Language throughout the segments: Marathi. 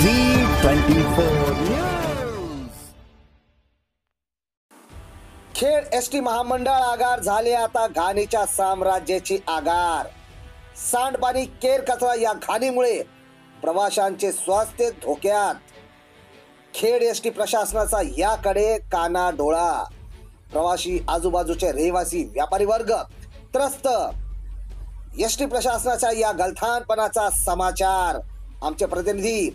झी खेड एस टी महामंडळ आगार झाले आता घाणीच्या साम्राज्याची आगार. सांडपाणी केर कचरा या घाणीमुळे प्रवाशांचे स्वास्थ्य धोक्यात. खेड एस टी प्रशासनाचा याकडे काना डोळा. प्रवासी आजूबाजूचे रहिवासी व्यापारी वर्ग त्रस्त. एस टी प्रशासनाच्या या गलथानपणाचा समाचार. आमचे प्रतिनिधी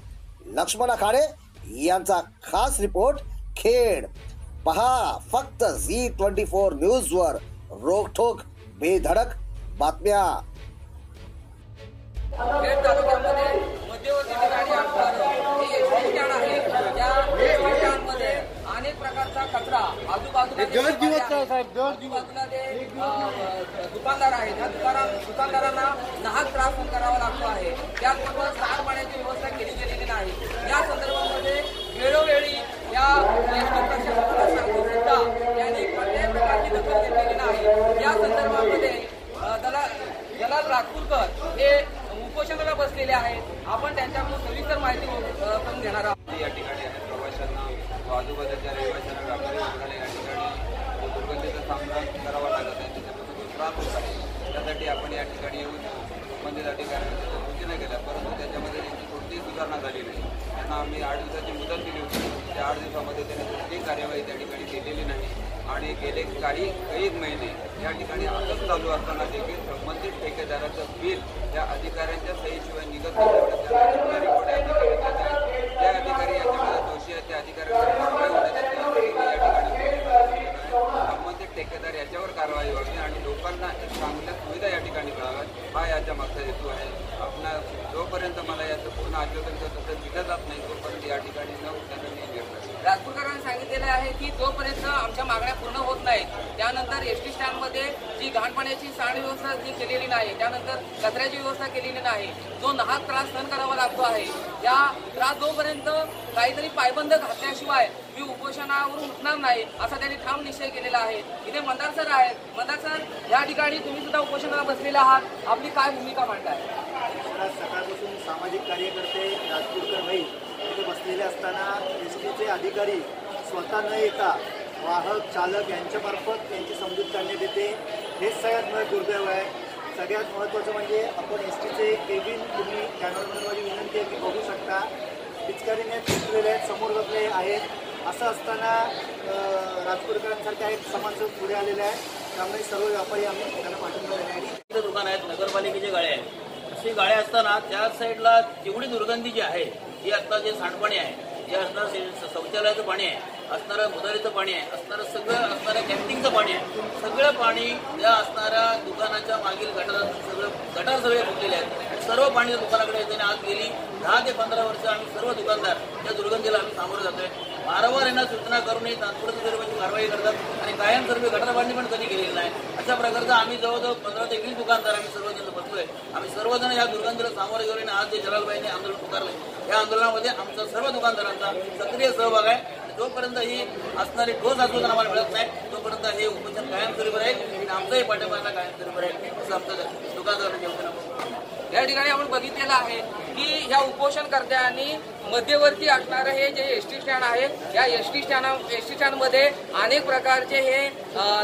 लक्ष्मण आखाडे यांचा खास रिपोर्ट खेड. पहा फक्त झी ट्वेंटी फोर न्यूज वर रोखोक बेधडक बातम्या मध्यवर्ती ठिकाणी हे अनेक प्रकारचा कचरा आजूबाजूला दुकानदार आहेत. त्या दुकाना दुकानदारांना नाहक त्रास करावा लागतो आहे. त्याचबरोबर सांडपाण्याची व्यवस्था केली गेलेली नाही. या संदर्भामध्ये वेळोवेळी या एसटी प्रशासनाला सांगून सुद्धा यांनी कोणत्याही प्रकारची दखल घेतलेली नाही. या संदर्भामध्ये अ, दला जलाल हे उपोषणाला बसलेले आहेत. आपण त्यांच्याकडून सविस्तर माहिती अ, करून घेणार आहोत. या ठिकाणी अनेक प्रवाशांना आजूबाजूच्या रहिवाशांना व्यापारी वर्गाला या ठिकाणी दुर्गतीचा सामना करावा लागत आहे. त्याच्यापासून त्रास होत आहे. त्यासाठी आपण या ठिकाणी येऊन संबंधित अधिकाऱ्यांना त्याच्या सूचना केल्या परंतु त्याच्यामध्ये त्यांची कोणतीही सुधारणा झाली नाही. त्यांना आम्ही आठ दिवसाची मुदत दिली होती. त्या आठ दिवसामध्ये त्यांनी कुठलीही कार्यवाही त्या ठिकाणी केलेली नाही. आणि गेले काही काही महिने या ठिकाणी आजच चालू असताना देखील संबंधित ठेकेदाराचं बिल त्या अधिकाऱ्यांच्या सहीशिवाय निघत नाही त्यांना रिपोर्ट या ठिकाणी देत आहे त्या अधिकारी याच्यामध्ये दोषी आहेत त्या अधिकाऱ्यांवर कारवाई होण्याची या ठिकाणी संबंधित ठेकेदार याच्यावर कारवाई व्हावी आणि लोकांना एक चांगल्या सुविधा या ठिकाणी मिळाव्यात हा याच्या मागचा हेतू आहे आपला जोपर्यंत मला याचं पूर्ण आश्वासन तसं दिलं जात नाही तोपर्यंत या ठिकाणी न उठण्याचा मी निर्णय राजपूरकरांनी सांगितलेलं आहे की जोपर्यंत आमच्या मागण्या पूर्ण होत नाहीत. त्यानंतर एस टी स्टँडमध्ये जी घाणपाण्याची सांड व्यवस्था जी केलेली नाही त्यानंतर कचऱ्याची व्यवस्था केलेली नाही जो नाहक त्रास सहन करावा लागतो आहे या त्रास जोपर्यंत काहीतरी पायबंद घातल्याशिवाय मी उपोषणावरून उठणार नाही असा त्यांनी ठाम निश्चय केलेला आहे. इथे मंदार सर आहेत. मंदार सर या ठिकाणी तुम्ही सुद्धा उपोषणाला बसलेले आहात. आपली काय भूमिका मांडताय? सकाळपासून सामाजिक कार्यकर्ते राजपूरकर भाई बसलेले असताना एस टीचे अधिकारी स्वतः न येता वाहक चालक यांच्यामार्फत त्यांची समजूत काढण्यात येते. हेच सगळ्यात मोठं दुर्दैव आहे. सगळ्यात महत्त्वाचं म्हणजे आपण एस टीचे केबिन तुम्ही चॅनलमध्ये माझी विनंती आहे की बघू शकता. पिचकारीने फिरलेले आहेत समोर बसले आहेत. असं असताना अं, राजपूरकरांसारख्या एक समाजसेवक पुढे आलेले आहे त्यामुळे सर्व व्यापारी आम्ही त्यांना पाठिंबा देण्यासाठी दुकान आहेत नगरपालिकेचे गाळे आहेत. अशी गाळे असताना त्या साईडला जेवढी दुर्गंधी जी आहे ती आता जे सांडपाणी आहे जे असणार शौचालयाचं पाणी आहे असणारं मुदारीचं पाणी आहे असणारं सगळं असणारं कॅन्टीनचं पाणी आहे. सगळं पाणी या असणाऱ्या दुकानाच्या मागील गटारात सगळं गटार सगळे फुटलेले आहेत. सर्व पाणी दुकानाकडे दुकानाकडे आणि आज गेली. दहा ते पंधरा वर्ष आम्ही सर्व दुकानदार त्या दुर्गंधीला आम्ही सामोरं जातोय. वारंवार यांना सूचना करूनही तात्पुरती स्वरूपाची कारवाई करतात आणि कायमस्वरूपी गटार बांधणी पण कधी केलेली नाही. अशा प्रकारचं आम्ही जवळजवळ पंधरा ते वीस दुकानदार आम्ही सर्वजण बसलोय. आम्ही सर्वजण या दुर्गंधीला सामोरे गेलो आणि आज जे जलालबाईंनी आंदोलन पुकारलंय. या आंदोलनामध्ये आमचा सर्व दुकानदारांचा सक्रिय सहभाग आहे. जोपर्यंत ही असणारी ठोस आश्वासन आम्हाला मिळत नाही तोपर्यंत हे उपचार कायमस्वरूपी राहील आणि आमचंही पाठिंबाला कायमस्वरूपी राहील असं आमचं दुकानदार या ठिकाणी आपण बघितलेलं आहे की ह्या उपोषणकर्त्यांनी मध्यवर्ती असणारं हे जे एस टी स्टँड आहे या S T stand S T स्टँडमध्ये अनेक प्रकारचे हे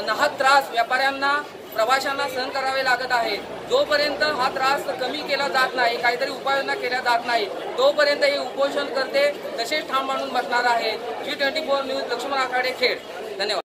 नाहक त्रास व्यापाऱ्यांना प्रवाशांना सहन करावे लागत आहे. जोपर्यंत हा त्रास कमी केला जात नाही काहीतरी उपाययोजना केल्या जात नाही तोपर्यंत हे उपोषण करते तसेच ठाम मानून बसणार आहे. G twenty four news Lakshman Akhade Khed. धन्यवाद.